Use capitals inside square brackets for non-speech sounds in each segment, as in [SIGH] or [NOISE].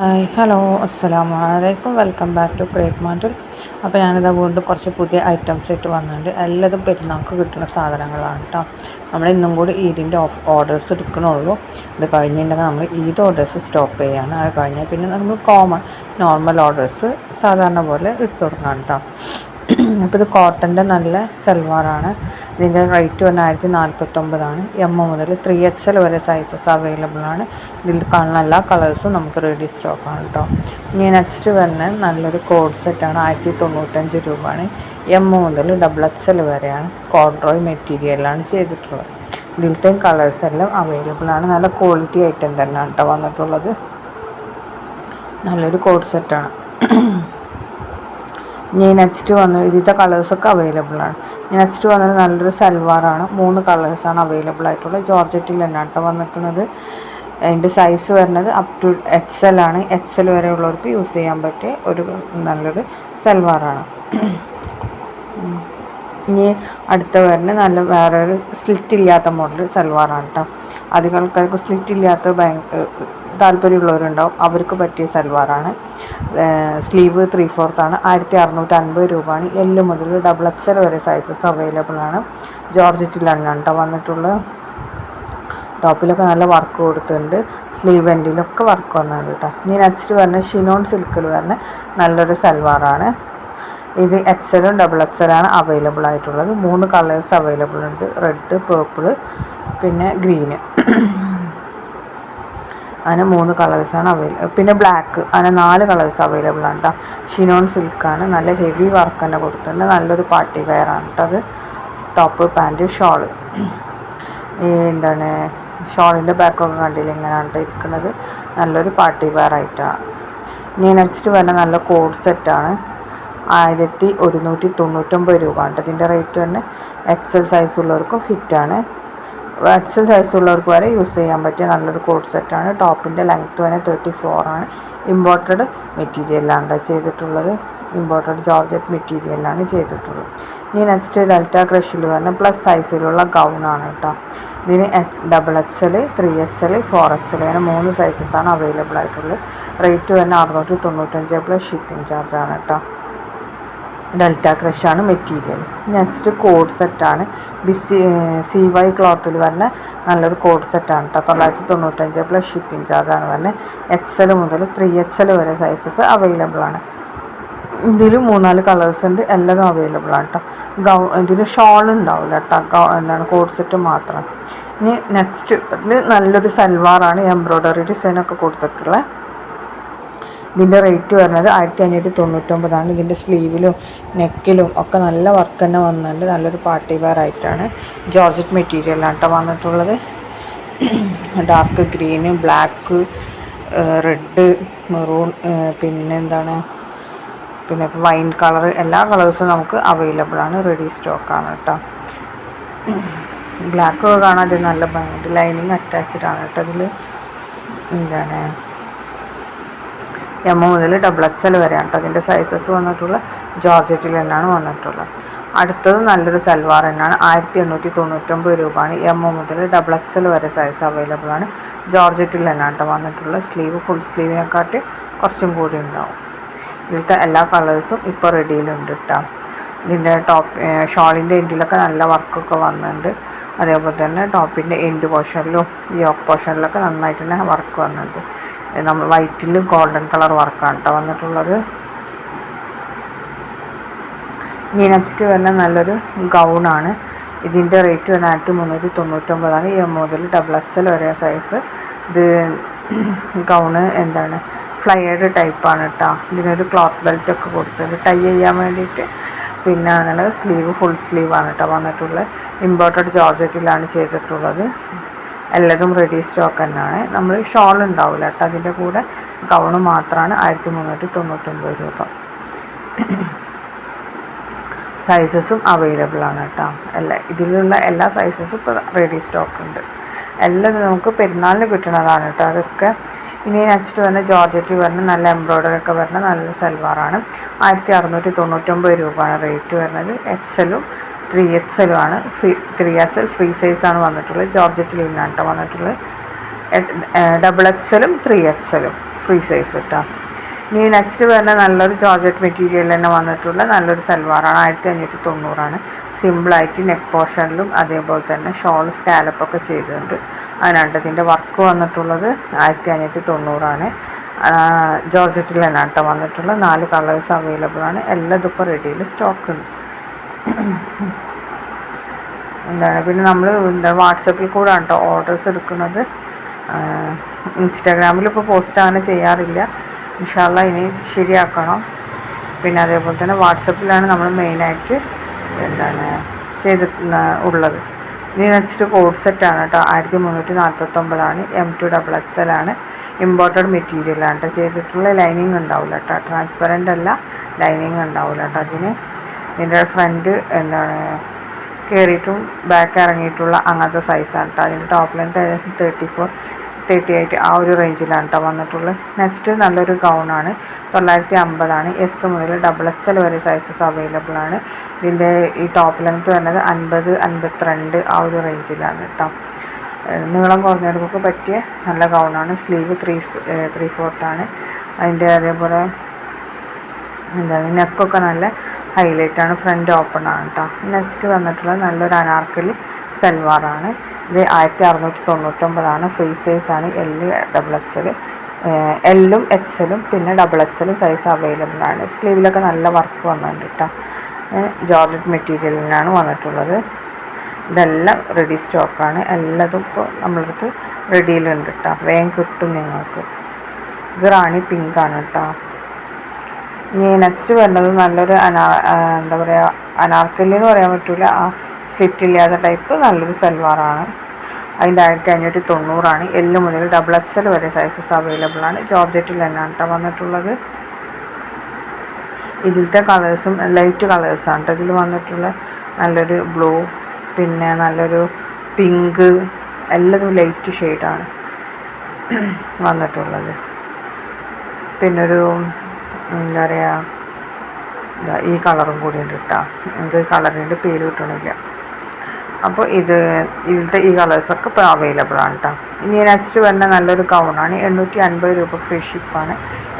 Hi hello അസ്സലാമു അലൈക്കും. Welcome back to Crate മാർട്ടിൽ അപ്പോൾ ഞാനിതാ വീണ്ടും കുറച്ച് പുതിയ ഐറ്റംസ് ഇട്ട് വന്നിട്ടുണ്ട്. എല്ലാതും പെരുന്നാൾക്ക് കിട്ടുന്ന സാധനങ്ങളാണ് കേട്ടോ നമ്മൾ ഇന്നും കൂടി ഈദിന്റെ ഓഫ് ഓർഡേഴ്സ് എടുക്കണുള്ളൂ. ഇത് കഴിഞ്ഞിട്ടുണ്ടെങ്കിൽ നമ്മൾ ഈദ് ഓർഡേഴ്സ് സ്റ്റോപ്പ് ചെയ്യുകയാണ് അത് കഴിഞ്ഞാൽ പിന്നെ നമ്മൾ കോമൺ നോർമൽ ഓർഡേഴ്സ് സാധാരണ പോലെ എടുത്തു തുടങ്ങാം കേട്ടോ [CLEARS THROAT] അപ്പോൾ ഇത് കോട്ടന്റെ നല്ല സൽവാറാണ്. ഇതിന്റെ റേറ്റ് വന്ന ആയിരത്തി നാൽപ്പത്തൊമ്പതാണ് എം മുതൽ ത്രീ എക്സ് എൽ വരെ സൈസസ് അവൈലബിൾ ആണ്. ഇതിൽ കാണുന്ന എല്ലാ കളേഴ്സും നമുക്ക് റെഡി സ്റ്റോക്കാണ് കേട്ടോ ഇനി നെക്സ്റ്റ് വരുന്ന നല്ലൊരു കോഡ് സെറ്റാണ് ആയിരത്തി തൊണ്ണൂറ്റഞ്ച് രൂപയാണ്. എം മുതൽ ഡബിൾ എക്സ് എൽ വരെയാണ് കോഡ്രോയ് മെറ്റീരിയലാണ് ചെയ്തിട്ടുള്ളത്. ഇതിലത്തെ കളേഴ്സ് എല്ലാം അവൈലബിൾ ആണ്. നല്ല ക്വാളിറ്റി ഐറ്റം തന്നെയാണ് കേട്ടോ വന്നിട്ടുള്ളത്. നല്ലൊരു കോഡ് സെറ്റാണ് [CLEARS THROAT] ഇനി നെക്സ്റ്റ് വന്ന് ഇതിന്റെ കളേഴ്സൊക്കെ അവൈലബിൾ ആണ്. നെക്സ്റ്റ് വന്നത് നല്ലൊരു സൽവാറാണ് മൂന്ന് കളേഴ്സാണ് അവൈലബിൾ ആയിട്ടുള്ളത് ജോർജറ്റിൽ തന്നെ കേട്ടോ വന്നിട്ടുള്ളത്. അതിന്റെ സൈസ് വരുന്നത് അപ് ടു എക്സ് എൽ ആണ്. എക്സ് എൽ വരെ ഉള്ളവർക്ക് യൂസ് ചെയ്യാൻ പറ്റിയ ഒരു നല്ലൊരു സൽവാറാണ് ഇനി അടുത്ത വരുന്ന നല്ല വേറൊരു സ്ലിറ്റ് ഇല്ലാത്ത മോഡൽ സൽവാറാണ് കേട്ടോ അധികം ആൾക്കാർക്ക് സ്ലിറ്റ് ഇല്ലാത്ത താല്പര്യമുള്ളവരുണ്ടാവും. അവർക്ക് പറ്റിയ സൽവാറാണ്. സ്ലീവ് ത്രീ ഫോർത്താണ് ആയിരത്തി അറുന്നൂറ്റി അൻപത് രൂപയാണ്. എല്ല് മുതൽ ഡബിൾ എക്സൽ വരെ സൈസസ് അവൈലബിൾ ആണ്. ജോർജറ്റിലാണ് കേട്ടോ വന്നിട്ടുള്ള. ടോപ്പിലൊക്കെ നല്ല വർക്ക് കൊടുത്തിട്ടുണ്ട്. സ്ലീവ് എൻഡിലൊക്കെ വർക്ക് വന്നിട്ടുണ്ട് കേട്ടോ ഇനി നെക്സ്റ്റ് പറഞ്ഞ ഷിനോൺ സിൽക്കിൽ പറഞ്ഞ നല്ലൊരു സൽവാറാണ്. ഇത് എക്സലും ഡബിൾ എക്സലാണ് അവൈലബിൾ ആയിട്ടുള്ളത്. മൂന്ന് കളേഴ്സ് അവൈലബിൾ ഉണ്ട്. റെഡ് പേർപ്പിൾ പിന്നെ ഗ്രീന് അങ്ങനെ മൂന്ന് കളേഴ്സാണ് അവൈലബിൾ പിന്നെ ബ്ലാക്ക് അങ്ങനെ നാല് കളേഴ്സ് അവൈലബിൾ ആണ് കേട്ടോ ഷിനോൺ സിൽക്കാണ് നല്ല ഹെവി വർക്ക് തന്നെ കൊടുത്തിട്ടുണ്ട്. നല്ലൊരു പാർട്ടി വെയർ ആണ് കേട്ടോ അത്. ടോപ്പ് പാന്റ് ഷോൾ എന്താണ് ഷോളിന്റെ ബാക്കൊക്കെ കണ്ടില്ല? ഇങ്ങനെയാണ് ഇരിക്കുന്നത്. നല്ലൊരു പാർട്ടി വെയർ ആയിട്ടാണ്. ഇനി നെക്സ്റ്റ് വരുന്ന നല്ല കോഡ് സെറ്റാണ് ആയിരത്തി ഒരുന്നൂറ്റി തൊണ്ണൂറ്റൊമ്പത് രൂപ ഉണ്ട്. ഇതിന്റെ റേറ്റ് തന്നെ എക്സൽ സൈസ് ഉള്ളവർക്കും ഫിറ്റാണ് എക്സൽ സൈസ് ഉള്ളവർക്ക് വരെ യൂസ് ചെയ്യാൻ പറ്റിയ നല്ലൊരു കോഡ് സെറ്റാണ് ടോപ്പിന്റെ ലെങ്ത്ത് വരെ തേർട്ടി ഫോറാണ് ഇമ്പോർട്ടഡ് മെറ്റീരിയലാണ് ചെയ്തിട്ടുള്ളത്. ഇമ്പോർട്ടഡ് ജോർജറ്റ് മെറ്റീരിയലാണ് ചെയ്തിട്ടുള്ളത്. ഇനി നെക്സ്റ്റ് ഡെൽറ്റ ക്രഷിൽ വരുന്ന പ്ലസ് സൈസിലുള്ള ഗൗണാണ് കേട്ടോ ഇതിന് X double XL three XL four L അങ്ങനെ മൂന്ന് സൈസസ് ആണ് അവൈലബിൾ ആയിട്ടുള്ളത്. റേറ്റ് തന്നെ അറുന്നൂറ്റി തൊണ്ണൂറ്റഞ്ച് പ്ലസ് ഷിപ്പിംഗ് ചാർജാണ് കേട്ടോ ഡെൽറ്റ ക്രഷാണ് മെറ്റീരിയൽ. നെക്സ്റ്റ് കോഡ് സെറ്റാണ് ബിസി സി വൈ ക്ലോത്തിൽ വരുന്ന നല്ലൊരു കോഡ് സെറ്റാണ് കേട്ടോ തൊള്ളായിരത്തി തൊണ്ണൂറ്റഞ്ച് പ്ലസ് ഷിപ്പിംഗ് ചാർജാണ് വരുന്നത് എൽ മുതൽ ത്രീ എക്സ് എൽ വരെ സൈസസ് അവൈലബിൾ ആണ്. ഇതിൽ മൂന്നാൽ കളേഴ്സ് ഉണ്ട്. എല്ലാതും അവൈലബിൾ ആണ് കേട്ടോ ഗൗ ഇതിൽ ഷോൾ ഉണ്ടാവില്ല കേട്ടോ എന്താണ് കോഡ് സെറ്റ് മാത്രം. ഇനി നെക്സ്റ്റ് ഇത് നല്ലൊരു സൽവാറാണ്. എംബ്രോയ്ഡറി ഡിസൈനൊക്കെ കൊടുത്തിട്ടുള്ളത് ഇതിന്റെ റേറ്റ് വരുന്നത് ആയിരത്തി അഞ്ഞൂറ്റി തൊണ്ണൂറ്റൊമ്പതാണ് ഇതിന്റെ സ്ലീവിലും നെക്കിലും ഒക്കെ നല്ല വർക്ക് തന്നെ വന്നിട്ടുണ്ട്. നല്ലൊരു പാർട്ടി വെയർ ആയിട്ടാണ് ജോർജറ്റ് മെറ്റീരിയലാണ് കേട്ടോ വന്നിട്ടുള്ളത് dark green black red maroon പിന്നെ എന്താണ്? പിന്നെ വൈൻ കളർ എല്ലാ കളേഴ്സും നമുക്ക് അവൈലബിൾ ആണ്. റെഡി സ്റ്റോക്കാണ് കേട്ടോ ബ്ലാക്ക് കാണാൻ നല്ല ഭംഗിയുണ്ട്. ലൈനിങ് അറ്റാച്ച്ഡ് ആണ് കേട്ടോ അതിൽ എന്താണ്? എം മുതൽ ഡബിൾ എക്സ് എൽ വരെയാണ് കേട്ടോ അതിന്റെ സൈസസ് വന്നിട്ടുള്ള ജോർജറ്റിൽ തന്നെയാണ് വന്നിട്ടുള്ളത്. അടുത്തത് നല്ലൊരു സൽവാർ തന്നെയാണ്. ആയിരത്തി എണ്ണൂറ്റി തൊണ്ണൂറ്റൊമ്പത് രൂപയാണ് എം മുതൽ ഡബിൾ എക്സ് എൽ വരെ സൈസ് അവൈലബിൾ ആണ്. ജോർജറ്റിൽ തന്നെയാണ് കേട്ടോ വന്നിട്ടുള്ളത്. സ്ലീവ് ഫുൾ സ്ലീവിനെക്കാട്ടി കുറച്ചും കൂടി ഉണ്ടാവും. ഇതിലത്തെ എല്ലാ കളേഴ്സും ഇപ്പോൾ റെഡിയിലുണ്ട് കേട്ടോ ഇതിന്റെ ടോപ്പ് ഷോളിന്റെ എൻഡിലൊക്കെ നല്ല വർക്കൊക്കെ വന്നിട്ടുണ്ട്. അതേപോലെ തന്നെ ടോപ്പിന്റെ എൻഡ് പോർഷനിലും ഈ ഓഫ് പോർഷനിലൊക്കെ നന്നായിട്ട് തന്നെ വർക്ക് വന്നിട്ടുണ്ട്. നമ്മൾ വൈറ്റിൽ ഗോൾഡൻ കളർ വർക്കാണ് കേട്ടോ വന്നിട്ടുള്ളത്. ഇനി നെക്സ്റ്റ് വരുന്ന നല്ലൊരു ഗൗണാണ് ഇതിന്റെ റേറ്റ് വരുന്ന മുന്നൂറ്റി തൊണ്ണൂറ്റൊമ്പതാണ് ഈ മുതൽ ഡബിൾ എക്സൽ വരെ സൈസ് ഇത് ഗൗണ് എന്താണ്? ഫ്ലയേഡ് ടൈപ്പാണ് കേട്ടോ. ഇതിനൊരു ക്ലോത്ത് ബെൽറ്റ് ഒക്കെ കൊടുത്തത് ടൈ ചെയ്യാൻ വേണ്ടിയിട്ട് പിന്നെ അങ്ങനെ സ്ലീവ് ഫുൾ സ്ലീവാണ് കേട്ടോ വന്നിട്ടുള്ളത്. ഇമ്പോർട്ടഡ് ജോർജറ്റിലാണ് ചെയ്തിട്ടുള്ളത്. എല്ലാതും റെഡി സ്റ്റോക്ക് തന്നെയാണ്. നമ്മൾ ഷോൾ ഉണ്ടാവില്ല കേട്ടോ. അതിന്റെ കൂടെ ഗൗണ് മാത്രമാണ് ആയിരത്തി മുന്നൂറ്റി തൊണ്ണൂറ്റൊമ്പത് രൂപ സൈസസും അവൈലബിൾ ആണ് കേട്ടോ. എല്ലാ ഇതിലുള്ള എല്ലാ സൈസസും ഇപ്പോൾ റെഡി സ്റ്റോക്ക് ഉണ്ട്. എല്ലാം നമുക്ക് പെരുന്നാളിന് കിട്ടുന്നതാണ് കേട്ടോ. അതൊക്കെ ഇനി നെക്സ്റ്റ് വരുന്ന ജോർജറ്റ് വരുന്ന നല്ല എംബ്രോയ്ഡറി ഒക്കെ വരുന്ന നല്ല സൽവാറാണ് ആയിരത്തി അറുന്നൂറ്റി തൊണ്ണൂറ്റൊമ്പത് രൂപയാണ് റേറ്റ് വരുന്നത്. എക്സലും ത്രീ എക്സ് എൽ ആണ് ഫ്രീ ത്രീ എൽ ഫ്രീ സൈസാണ് വന്നിട്ടുള്ളത്. ജോർജറ്റിൽ നിന്നാണ് കേട്ടോ വന്നിട്ടുള്ളത്. ഡബിൾ എക്സലും ത്രീ എക്സലും ഫ്രീ സൈസ് കേട്ടോ ഇനി നെക്സ്റ്റ് വരുന്ന നല്ലൊരു ജോർജറ്റ് മെറ്റീരിയൽ തന്നെ വന്നിട്ടുള്ള നല്ലൊരു സൽവാറാണ്. ആയിരത്തി അഞ്ഞൂറ്റി തൊണ്ണൂറാണ് സിമ്പിളായിട്ട് നെക്ക് പോർഷനിലും അതേപോലെ തന്നെ ഷോൾ സ്കാലപ്പൊക്കെ ചെയ്തിട്ടുണ്ട്. അതിനാണ്ട് ഇതിന്റെ വർക്ക് വന്നിട്ടുള്ളത് ആയിരത്തി അഞ്ഞൂറ്റി തൊണ്ണൂറാണ് ജോർജറ്റിൽ തന്നെ ആട്ടം വന്നിട്ടുള്ള നാല് കളേഴ്സ് അവൈലബിൾ ആണ് എല്ലാം ഇപ്പോൾ റെഡിയിൽ സ്റ്റോക്ക് ഉണ്ട്. എന്താണ് പിന്നെ നമ്മൾ എന്താ വാട്സപ്പിൽ കൂടെ കേട്ടോ ഓർഡേഴ്സ് എടുക്കുന്നത്. ഇൻസ്റ്റാഗ്രാമിൽ ഇപ്പോൾ പോസ്റ്റ് അങ്ങനെ ചെയ്യാറില്ല. ഇൻഷാല്ല ഇനി ശരിയാക്കണം. പിന്നെ അതേപോലെ തന്നെ വാട്സപ്പിലാണ് നമ്മൾ മെയിനായിട്ട് എന്താണ് ചെയ്ത് ഉള്ളത്. ഇനി നെക്സ്റ്റ് കോഡ് സെറ്റാണ് കേട്ടോ ആയിരത്തി മുന്നൂറ്റി നാൽപ്പത്തൊമ്പതാണ് M to double X L ആണ് ഇമ്പോർട്ടഡ് മെറ്റീരിയലാണ് കേട്ടോ ചെയ്തിട്ടുള്ള ലൈനിങ് ഉണ്ടാവില്ല കേട്ടോ ട്രാൻസ്പെറന്റ് അല്ല ലൈനിങ് ഉണ്ടാവില്ല കേട്ടോ അതിന്. ഇതിന്റെ ഫ്രണ്ട് എന്താണ് കയറിയിട്ടും ബാക്ക് ഇറങ്ങിയിട്ടുള്ള അങ്ങനത്തെ സൈസാണ് കേട്ടോ അതിന്റെ ടോപ്പ് ലെങ്ത് ഏകദേശം തേർട്ടി ഫോർ തേർട്ടി എയ്റ്റ് ആ ഒരു റേഞ്ചിലാണ് കേട്ടോ വന്നിട്ടുള്ളത്. നെക്സ്റ്റ് നല്ലൊരു ഗൗണാണ് തൊള്ളായിരത്തി അമ്പതാണ് എസ് മുതൽ ഡബിൾ എക്സ് എൽ വരെ സൈസസ് അവൈലബിൾ ആണ്. ഇതിന്റെ ഈ ടോപ്പ് ലെങ്ത് വരുന്നത് അൻപത് അൻപത്തിരണ്ട് ആ ഒരു റേഞ്ചിലാണ് കേട്ടോ നീളം കുറഞ്ഞവർക്കൊക്കെ പറ്റിയ നല്ല ഗൗണാണ് സ്ലീവ് ത്രീ ത്രീ ഫോർത്താണ് അതിന്റെ അതേപോലെ എന്താണ് നെക്കൊക്കെ നല്ല ഹൈലൈറ്റ് ആണ് ഫ്രണ്ട് ഓപ്പൺ ആണ് കേട്ടോ നെക്സ്റ്റ് വന്നിട്ടുള്ളത് നല്ലൊരു അനാർക്കലി സൽവാറാണ് ഇത് ആയിരത്തി അറുന്നൂറ്റി തൊണ്ണൂറ്റൊമ്പതാണ് ഫ്രീ സൈസാണ് എല്ല് ഡബിൾ എൽ എല്ലും എക്സലും പിന്നെ ഡബിൾ എക്സലും സൈസ് അവൈലബിൾ ആണ്. സ്ലീവിലൊക്കെ നല്ല വർക്ക് വന്നിട്ടുണ്ട് കേട്ടോ ജോർജറ്റ് മെറ്റീരിയലിനാണ് വന്നിട്ടുള്ളത്. ഇതെല്ലാം റെഡി സ്റ്റോക്കാണ് എല്ലാതും ഇപ്പോൾ നമ്മളടുത്ത് റെഡിയിലുണ്ട് കേട്ടോ വേഗം കിട്ടും നിങ്ങൾക്ക്. ഇത് റാണി പിങ്കാണ് കേട്ടോ ഇനി നെക്സ്റ്റ് വരുന്നത് നല്ലൊരു അനാ എന്താ പറയുക അനാർക്കലി എന്ന് പറയാൻ പറ്റില്ല ആ സ്ലിറ്റ് ഇല്ലാത്ത ടൈപ്പ് നല്ലൊരു സൽവാറാണ് അതിന്റെ ആയിരത്തി അഞ്ഞൂറ്റി തൊണ്ണൂറാണ് എല്ല് മുതൽ ഡബിൾ എക്സൽ വരെ സൈസസ് അവൈലബിൾ ആണ്. ജോർജറ്റിൽ തന്നെയാണ് കേട്ടോ വന്നിട്ടുള്ളത്. ഇതിലത്തെ കളേഴ്സും ലൈറ്റ് കളേഴ്സാണ് ഇതിൽ വന്നിട്ടുള്ള. നല്ലൊരു ബ്ലൂ പിന്നെ നല്ലൊരു പിങ്ക് എല്ലാതും ലൈറ്റ് ഷെയ്ഡാണ് വന്നിട്ടുള്ളത്. പിന്നൊരു എന്താ പറയുക ഈ കളറും കൂടി ഉണ്ട് കേട്ടോ എനിക്ക് കളറിന്റെ പേര് കിട്ടണില്ല. അപ്പോൾ ഇത് ഇതിലത്തെ ഈ കളേഴ്സൊക്കെ ഇപ്പോൾ അവൈലബിൾ ആണ് കേട്ടോ ഇനി നെക്സ്റ്റ് വരുന്ന നല്ലൊരു ഗൗണാണ് എണ്ണൂറ്റി അൻപത് രൂപ ഫ്രീ ഷിപ്പാണ്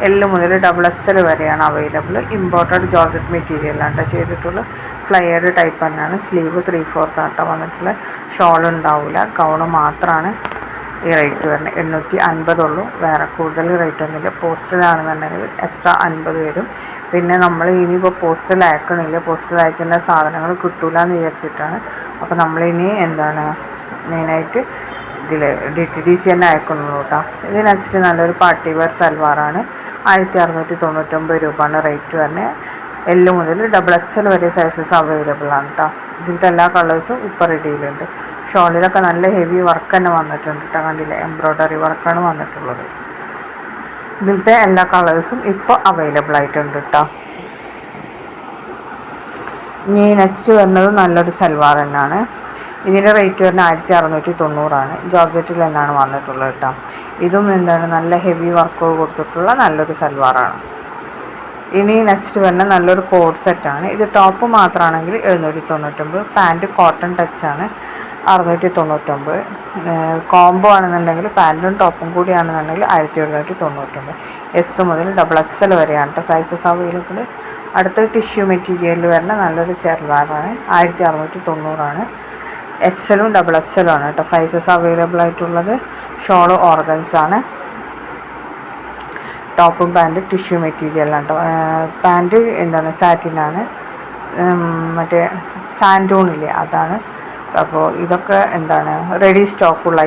എല്ല് മുതൽ ഡബിൾ എക്സ് എൽ വരെയാണ് അവൈലബിൾ ഇമ്പോർട്ടഡ് ജോർജറ്റ് മെറ്റീരിയലാണ് ചെയ്തിട്ടുള്ള ഫ്ലയർഡ് ടൈപ്പ് തന്നെയാണ്. സ്ലീവ് ത്രീ ഫോർത്ത് ആട്ടോ വന്നിട്ടുള്ള ഷോൾ ഉണ്ടാവില്ല ഗൗണ് മാത്രമാണ് ഈ റേറ്റ് വരുന്നത് എണ്ണൂറ്റി അൻപതുള്ളൂ വേറെ കൂടുതൽ റേറ്റ് ഒന്നുമില്ല പോസ്റ്റലാണെന്നുണ്ടെങ്കിൽ എക്സ്ട്രാ അൻപത് വരും. പിന്നെ നമ്മൾ ഇനിയിപ്പോൾ പോസ്റ്റൽ അയക്കണില്ല. പോസ്റ്റൽ അയച്ചിട്ടുള്ള സാധനങ്ങൾ കിട്ടൂല എന്ന് വിചാരിച്ചിട്ടാണ് അപ്പോൾ നമ്മളിനി എന്താണ് മെയിനായിട്ട് ഇതിൽ ഡി ടി ഡി സി തന്നെ അയക്കുന്നുള്ളൂ കേട്ടോ. ഇത് നെക്സ്റ്റ് നല്ലൊരു പാർട്ടി വെയർ സൽവാറാണ് ആയിരത്തി അറുന്നൂറ്റി തൊണ്ണൂറ്റൊമ്പത് രൂപയാണ് റേറ്റ് വരുന്നത് എല്ല് മുതൽ ഡബിൾ എക്സ് എൽ വരെ സൈസസ് അവൈലബിൾ ആണ് കേട്ടോ. ഇതിലത്തെ എല്ലാ കളേഴ്സും ഇപ്പോൾ റെഡിയിലുണ്ട് ഷോളിലൊക്കെ നല്ല ഹെവി വർക്ക് തന്നെ വന്നിട്ടുണ്ട് കേട്ടോ കണ്ടില്ലേ? എംബ്രോയ്ഡറി വർക്കാണ് വന്നിട്ടുള്ളത്. ഇതിലത്തെ എല്ലാ കളേഴ്സും ഇപ്പോൾ അവൈലബിൾ ആയിട്ടുണ്ട് കേട്ടോ ഇനി നെക്സ്റ്റ് വരുന്നത് നല്ലൊരു സൽവാർ തന്നെയാണ്. ഇതിന്റെ റേറ്റ് വരുന്നത് ആയിരത്തി അറുന്നൂറ്റി തൊണ്ണൂറാണ് ജോർജറ്റിൽ തന്നെയാണ് വന്നിട്ടുള്ളത് കേട്ടോ ഇതും എന്താണ് നല്ല ഹെവി വർക്ക് കൊടുത്തിട്ടുള്ള നല്ലൊരു സൽവാറാണ്. ഇനി നെക്സ്റ്റ് വരുന്ന നല്ലൊരു കോഡ് സെറ്റാണ് ഇത് ടോപ്പ് മാത്രമാണെങ്കിൽ എഴുന്നൂറ്റി തൊണ്ണൂറ്റൊമ്പത് പാന്റ് കോട്ടൺ ടച്ചാണ് അറുന്നൂറ്റി തൊണ്ണൂറ്റൊമ്പത് കോംബോ ആണെന്നുണ്ടെങ്കിൽ പാന്റും ടോപ്പും കൂടി ആണെന്നുണ്ടെങ്കിൽ ആയിരത്തി എഴുന്നൂറ്റി തൊണ്ണൂറ്റൊമ്പത് എസ് മുതൽ ഡബിൾ എക്സ് എൽ വരെയാണ് കേട്ടോ സൈസസ് അവൈലബിൾ അടുത്ത ടിഷ്യൂ മെറ്റീരിയലിൽ വരുന്ന നല്ലൊരു ചെറുതാറാണ് ആയിരത്തി അറുന്നൂറ്റി തൊണ്ണൂറാണ് എക്സലും ഡബിൾ എക്സലും ആണ് കേട്ടോ സൈസസ് അവൈലബിൾ ആയിട്ടുള്ളത്. ഷോൾ ഓർഗൻസ് ആണ്. ടോപ്പും പാന്റും ടിഷ്യൂ മെറ്റീരിയലാണ് കേട്ടോ. പാന്റ് എന്താണ്? സാറ്റിനാണ് മറ്റേ സാൻഡൂണില്ലേ അതാണ്. അപ്പോൾ ഇതൊക്കെ എന്താണ്? റെഡി സ്റ്റോക്കുള്ള